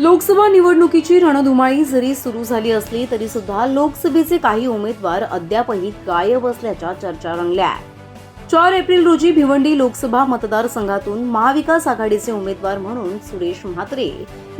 लोकसभा निवडणुकीची रणधुमाळी जरी सुरू झाली असली तरी सुद्धा लोकसभेचे काही उमेदवार अद्यापही गायब असल्याच्या चर्चा रंगल्या. चार एप्रिल रोजी भिवंडी लोकसभा मतदारसंघातून महाविकास आघाडीचे उमेदवार म्हणून सुरेश म्हात्रे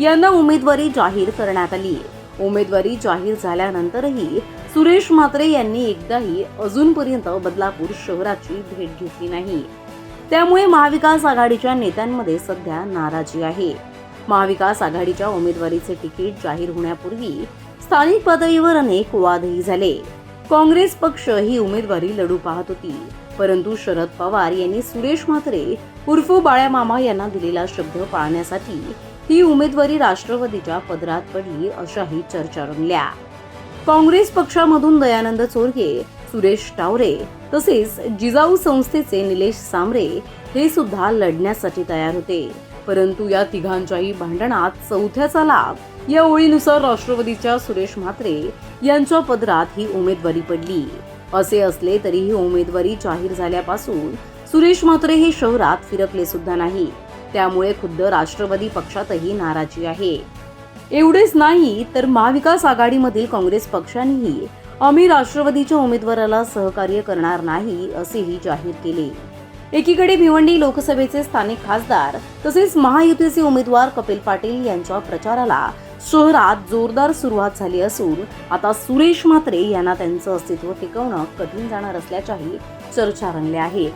यांना उमेदवारी जाहीर करण्यात आली. उमेदवारी जाहीर झाल्यानंतरही सुरेश म्हात्रे यांनी एकदाही अजूनपर्यंत बदलापूर शहराची भेट घेतली नाही. त्यामुळे महाविकास आघाडीच्या नेत्यांमध्ये सध्या नाराजी आहे. महाविकास आघाडीच्या उमेदवारीचे तिकीट जाहीर होण्यापूर्वी स्थानिक पातळीवर अनेक वादही झाले. काँग्रेस पक्ष ही उमेदवारी लढू पाहत होती. परंतु शरद पवार यांनी सुरेश म्हात्रे उर्फ बाळ्यामामा यांना दिलेला शब्द पाळण्यासाठी ही उमेदवारी राष्ट्रवादीच्या पदरात पडली अशाही चर्चा रंगल्या. काँग्रेस पक्षामधून दयानंद चोरगे सुरेश टावरे तसेच जिजाऊ संस्थेचे निलेश सांबरे हे सुद्धा लढण्यासाठी तयार होते. परंतु या तिघांच्याही भांडणात चौथ्याचा लाभ या ओळीनुसार राष्ट्रवादीच्या सुरेश म्हात्रे यांच्या पदरात ही उमेदवारी पडली. असे असले तरी ही उमेदवारी जाहीर झाल्यापासून सुरेश म्हात्रे हे शहरात फिरकले सुद्धा नाही. त्यामुळे खुद्द राष्ट्रवादी पक्षातही नाराजी आहे. एवढेच नाही तर महाविकास आघाडीमधील काँग्रेस पक्षानेही आम्ही राष्ट्रवादीच्या उमेदवाराला सहकार्य करणार नाही असेही जाहीर केले. एकीकडे भिवंडी लोकसभेचे स्थानिक खासदार तसेच महायुतीचे उमेदवार कपिल पाटील यांच्या प्रचाराला शहरात जोरदार सुरुवात झाली असून आता सुरेश म्हात्रे यांना त्यांचं अस्तित्व टिकवणं कठीण जाणार असल्याच्याही चर्चा रंगल्या आहेत.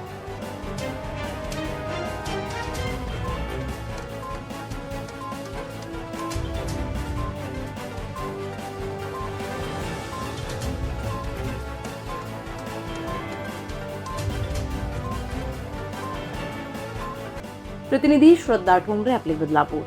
प्रतिनिधी श्रद्धा ठोंबरे आपले बदलापूर.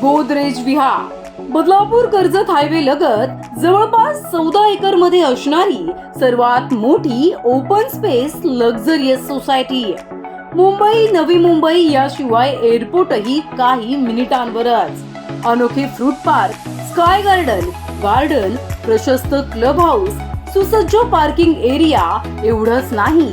गोदरेज विहार. बदलापूर कर्जत हायवे लगत जवळपास चौदा एकरमध्ये असणारी सर्वात मोठी open space luxurious society Mumbai Navi Mumbai याशिवाय एअरपोर्टही काही मिनिटांवरच. अनोखे fruit park sky garden garden प्रशस्त क्लब हाऊस सुसज्ज पार्किंग एरिया एवढंच नाही.